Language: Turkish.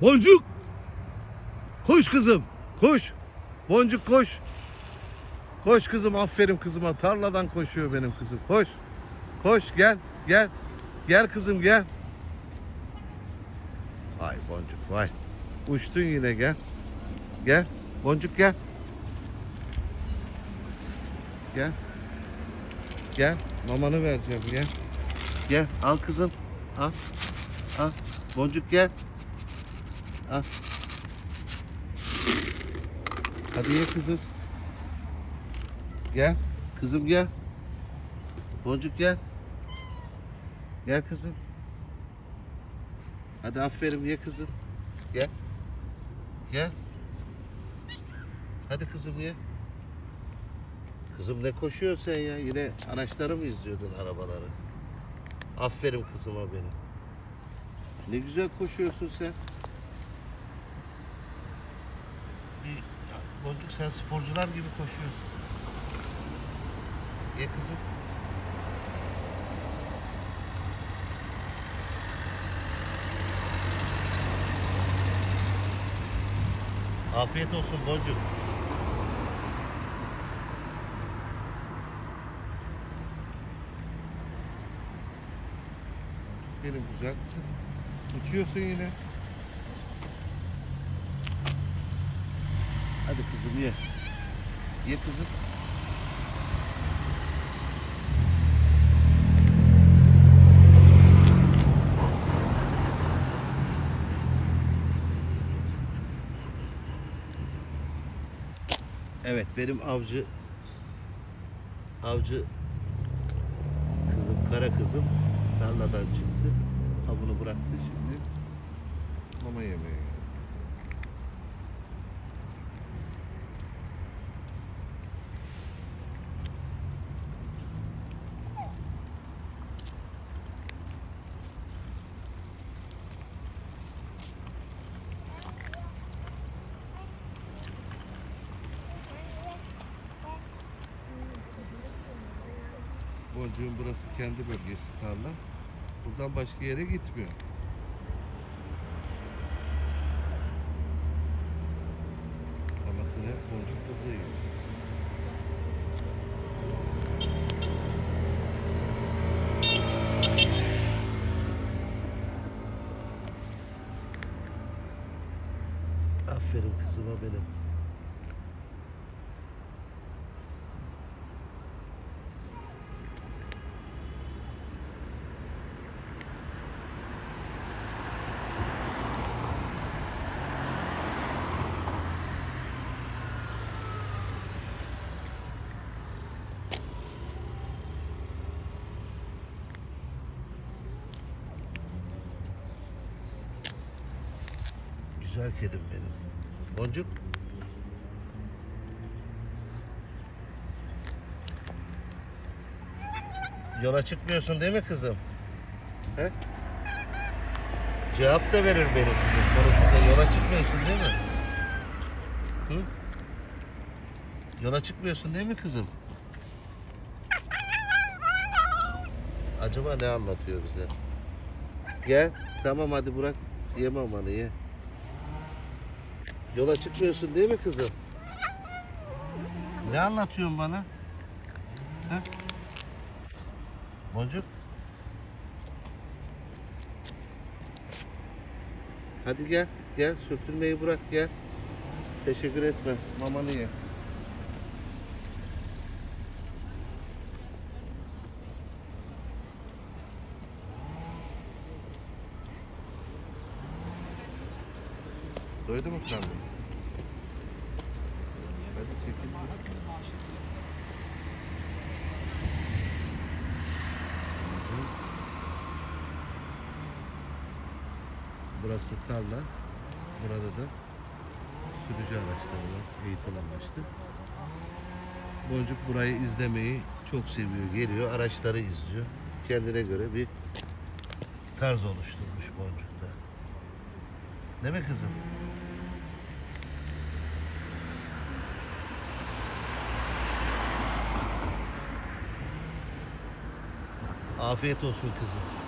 Boncuk. Koş kızım. Koş. Boncuk koş. Koş kızım aferin kızıma. Tarladan koşuyor benim kızım. Koş. Koş gel gel. Gel kızım gel. Vay boncuk vay. Uçtun yine gel. Gel. Boncuk gel. Gel. Gel. Mamanı vereceğim gel. Gel al kızım. Al. Al. Boncuk gel. Al. Hadi ye kızım. Gel. Kızım gel. Boncuk gel. Gel kızım. Hadi aferin ye kızım. Gel. Gel. Hadi kızım ye. Kızım ne koşuyorsun sen ya? Yine araçları mı izliyordun arabaları? Aferin kızıma benim. Ne güzel koşuyorsun sen. Bir- ya Boncuk sen sporcular gibi koşuyorsun. Ye kızım. Afiyet olsun Boncuk. Benim güzel kızım. Uçuyorsun yine. Hadi kızım ye. Ye kızım. Evet benim avcı avcı kızım kara kızım tarladan çıktı. Avını bıraktı şimdi. Boncuğun burası kendi bölgesi tarla. Buradan başka yere gitmiyor. Anasını hep boncuk burada yiyor. Aferin kızıma benim. Güzel kedim benim. Boncuk. Yola çıkmıyorsun değil mi kızım? He? Cevap da verir benim kızım. Konuşurken yola çıkmıyorsun değil mi? Hı? Yola çıkmıyorsun değil mi kızım? Acaba ne anlatıyor bize? Gel. Tamam hadi bırak. Yeme amanı ye. Yola çıkmıyorsun değil mi kızım? Ne anlatıyorsun bana? Ha? Boncuk. Hadi gel. Gel sürtünmeyi bırak gel. Teşekkür etme. Mamanı ye. Doydu mu karnın? Hadi çekil. Burası tarla. Burada da sürücü araçları var. Eğitim amaçlı. Boncuk burayı izlemeyi çok seviyor. Geliyor araçları izliyor. Kendine göre bir tarz oluşturmuş Boncuk'ta. Değil mi kızım? Afiyet olsun kızım.